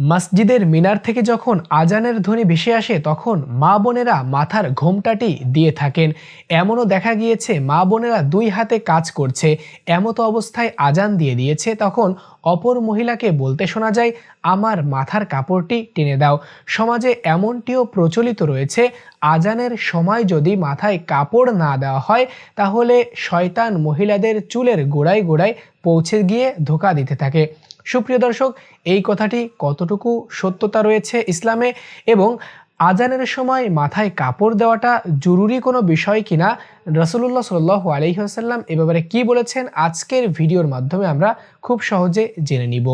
মসজিদের মিনার থেকে যখন আজানের ধ্বনি ভেসে আসে, তখন মা বোনেরা মাথার ঘোমটাটি দিয়ে থাকেন। এমনও দেখা গিয়েছে, মা বোনেরা দুই হাতে কাজ করছে। এমতো অবস্থায় আজান দিয়ে দিয়েছে, তখন অপর মহিলাকে বলতে শোনা যায়, আমার মাথার কাপড়টি টেনে দাও। সমাজে এমনটিও প্রচলিত রয়েছে, আজানের সময় যদি মাথায় কাপড় না দেওয়া হয়, তাহলে শয়তান মহিলাদের চুলের গোড়ায় গোড়ায় পৌঁছে গিয়ে ধোকা দিতে থাকে। সুপ্রিয় দর্শক, এই কথাটি কতটুকু সত্যতা রয়েছে ইসলামে এবং আজানের সময় মাথায় কাপড় দেওয়াটা জরুরি কোনো বিষয় কিনা রসুল্লাহ সাল আলহিহাসাল্লাম এ ব্যাপারে কী বলেছেন, আজকের ভিডিওর মাধ্যমে আমরা খুব সহজে জেনে নিব।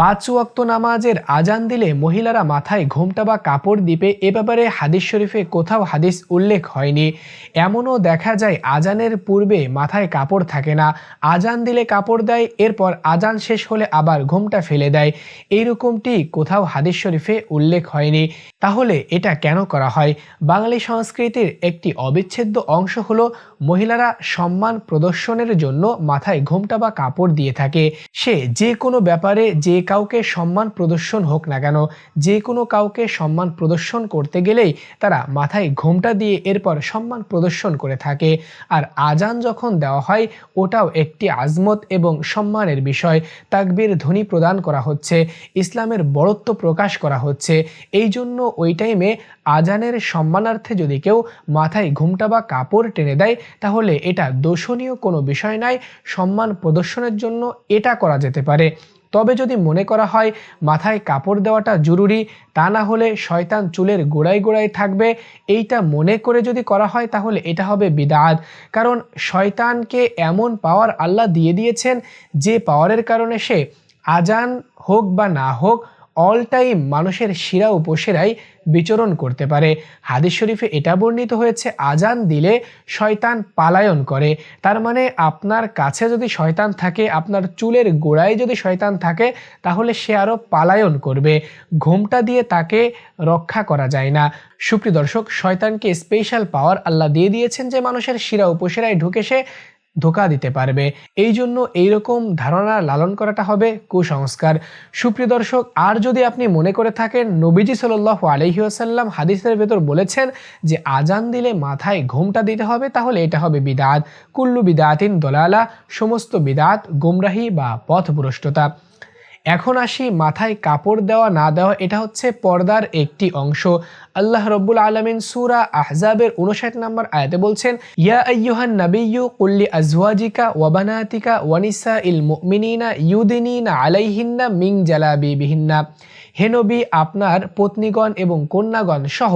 পাঁচ ওয়াক্ত নামাজের আজান দিলে মহিলারা মাথায় ঘোমটা বা কাপড় দিবে, এ ব্যাপারে হাদিস শরীফে কোথাও হাদিস উল্লেখ হয়নি। এমনও দেখা যায় আজানের পূর্বে মাথায় কাপড় থাকে না। আজান দিলে কাপড় দেয়, এরপর আজান শেষ হলে আবার ঘোমটা ফেলে দেয়। এইরকমটি কোথাও হাদিস শরীফে উল্লেখ হয়নি। তাহলে এটা কেন করা হয়? বাঙালি সংস্কৃতির একটি অবিচ্ছেদ্য অংশ হলো মহিলারা সম্মান প্রদর্শনের জন্য মাথায় ঘোমটা বা কাপড় দিয়ে থাকে। সে যে কোনো ব্যাপারে, যে কাউকে সম্মান প্রদর্শন হোক না কেন, যে কোনো কাউকে সম্মান প্রদর্শন করতে গেলেই তারা মাথায় ঘোমটা দিয়ে এরপর সম্মান প্রদর্শন করে থাকে। আর আজান যখন দেওয়া হয়, ওটাও একটি আজমত এবং সম্মানের বিষয়। তাকবির ধ্বনি প্রদান করা হচ্ছে, ইসলামের বড়ত্ব প্রকাশ করা হচ্ছে। এই জন্য ওই টাইমে আজানের সম্মানার্থে যদি কেউ মাথায় ঘুমটা বা কাপড় টেনে দেয়, তাহলে এটা দোষণীয় কোনো বিষয় নয়। সম্মান প্রদর্শনের জন্য এটা করা যেতে পারে। তবে যদি মনে করা হয় মাথায় কাপড় দেওয়াটা জরুরি, তা না হলে শয়তান চুলের গোড়ায় গোড়ায় থাকবে, এইটা মনে করে যদি করা হয় তাহলে এটা হবে বিদাত। কারণ শয়তানকে এমন পাওয়ার আল্লাহ দিয়ে দিয়েছেন যে পাওয়ারের কারণে সে আজান হোক বা না হোক অল টাইম মানুষের শিরা উপসেরাই বিচরণ করতে পারে। হাদিস শরীফে এটা বর্ণিত হয়েছে, আজান দিলে শয়তান পালায়ন করে। তার মানে আপনার কাছে যদি শয়তান থাকে, আপনার চুলের গোড়ায় যদি শয়তান থাকে, তাহলে সে আরও পালায়ন করবে। ঘুমটা দিয়ে তাকে রক্ষা করা যায় না। সুপ্রিয় দর্শক, শয়তানকে স্পেশাল পাওয়ার আল্লাহ দিয়ে দিয়েছেন যে মানুষের শিরা উপসেরায় ঢুকে সে ধোকা দিতে পারবে। এই জন্য এইরকম ধারণা লালন করাটা হবে কুসংস্কার। সুপ্রিয় দর্শক, আর যদি আপনি মনে করে থাকেন, নবীজি সাল আলহিউসাল্লাম হাদিসের ভেতর বলেছেন যে, আজান দিলে মাথায় ঘুমটা দিতে হবে, তাহলে এটা হবে বিদাত। কুল্লু বিদাতিন দলালা, সমস্ত বিদাত, গুমরাহি বা পথভ্রষ্টতা। এখন আসি মাথায় কাপড় দেওয়া না দেওয়া, এটা হচ্ছে পর্দার একটি অংশ। আল্লাহ রব্বুল আলমিন সুরা আহজাবের উনষাট নম্বর আয়াতে বলছেন, ইয়া আইয়ুহান নবিয়ু কুল্লি আজওয়াজিকা ওয়াবানাতিকা ওয়ানিসা ইল মুমিনিনা ইউদিনিনা আলাইহিন্না মিং জালাবি বিহিন্না হেনবি আপনার পত্নীগণ এবং কন্যাগণ সহ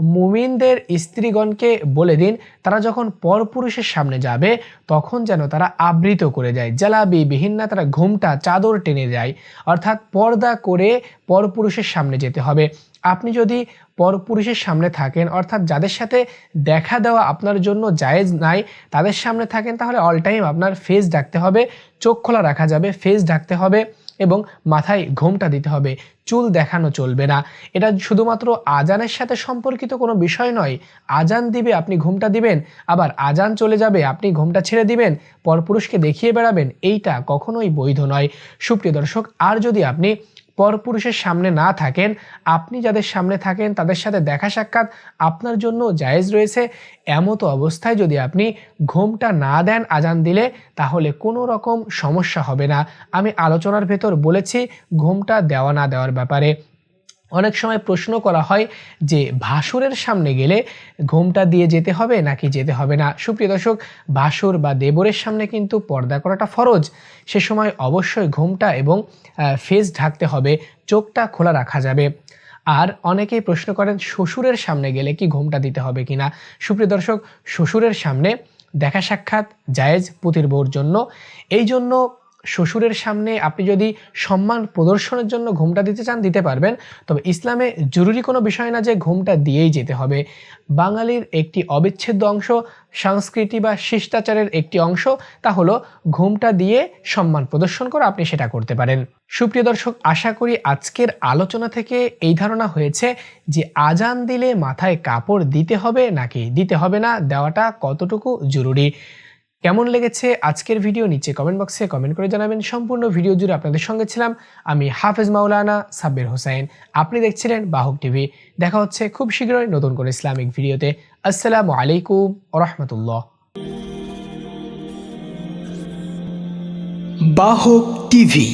মুমিনদের স্ত্রীগণকে বলে দিন, তারা যখন পরপুরুষের সামনে যাবে, তখন যেন তারা আবৃত করে যায়। জালাবি বিহিন্না, তারা ঘুমটা চাদর টেনে যায়। অর্থাৎ পর্দা করে পরপুরুষের সামনে যেতে হবে। আপনি যদি পরপুরুষের সামনে থাকেন, অর্থাৎ যাদের সাথে দেখা দেওয়া আপনার জন্য জায়েজ নাই, তাদের সামনে থাকেন, তাহলে অল টাইম আপনার ফেস ঢাকতে হবে, চোখ খোলা রাখা যাবে ফেস ঢাকতে হবে। এবং মাথায় ঘোমটা দিতে হবে। চুল দেখানো চলবে না। এটা শুধুমাত্র আজানের সাথে সম্পর্কিত কোনো বিষয় নয়। আজান দিবে, আপনি ঘুমটা দিবেন। আবার আজান চলে যাবে, আপনি ঘুমটা ছেড়ে দিবেন। পরপুরুষকে দেখিয়ে বেড়াবেন, এইটা কখনোই বৈধ নয়। সুপ্রিয় দর্শক, আর যদি আপনি পরপুরুষের সামনে না থাকেন, আপনি যাদের সামনে থাকেন তাদের সাথে দেখা সাক্ষাৎ আপনার জন্য জায়েজ রয়েছে। এমতো অবস্থায় যদি আপনি ঘুমটা না দেন আজান দিলে, তাহলে কোনো রকম সমস্যা হবে না। আমি আলোচনার ভেতর বলেছি, ঘুমটা দেওয়া না দেওয়ার ব্যাপারে। অনেক সময় প্রশ্ন করা হয় যে ভাসুরের সামনে গেলে ঘুমটা দিয়ে যেতে হবে নাকি যেতে হবে না? সুপ্রিয় দর্শক ভাসুর বা দেবরের সামনে কিন্তু পর্দা করাটা ফরজ। সে সময় অবশ্যই ঘুমটা এবং ফেস ঢাকতে হবে, চোখটা খোলা রাখা যাবে। আর অনেকেই প্রশ্ন করেন, শ্বশুরের সামনে গেলে কি ঘুমটা দিতে হবে কিনা? সুপ্রিয় দর্শক, শ্বশুরের সামনে দেখা সাক্ষাৎ, জায়েজ পুতির বউর জন্য। এই জন্য শ্বশুরের সামনে আপনি যদি সম্মান প্রদর্শনের জন্য ঘুমটা দিতে চান, দিতে পারবেন। তবে ইসলামে জরুরি কোনো বিষয় না যে ঘুমটা দিয়েই যেতে হবে। বাঙালির একটি অবিচ্ছেদ্য অংশ, সংস্কৃতি বা শিষ্টাচারের একটি অংশ, তা হলো ঘুমটা দিয়ে সম্মান প্রদর্শন করা, আপনি সেটা করতে পারেন। সুপ্রিয় দর্শক, আশা করি আজকের আলোচনা থেকে এই ধারণা হয়েছে যে আজান দিলে মাথায় কাপড় দিতে হবে নাকি দিতে হবে না, দেওয়াটা কতটুকু জরুরি। কেমন লেগেছে আজকের ভিডিও নিচে কমেন্ট বক্সে কমেন্ট করে জানাবেন। সম্পূর্ণ ভিডিও জুড়ে আপনাদের সঙ্গে ছিলাম আমি হাফেজ মাওলানা সাব্বির হোসাইন আপনি দেখছিলেন বাহক টিভি। দেখা হচ্ছে খুব শীঘ্রই নতুন কোনো ইসলামিক ভিডিওতে। আসসালামু আলাইকুম রহমতুল্লাহ। বাহক টিভি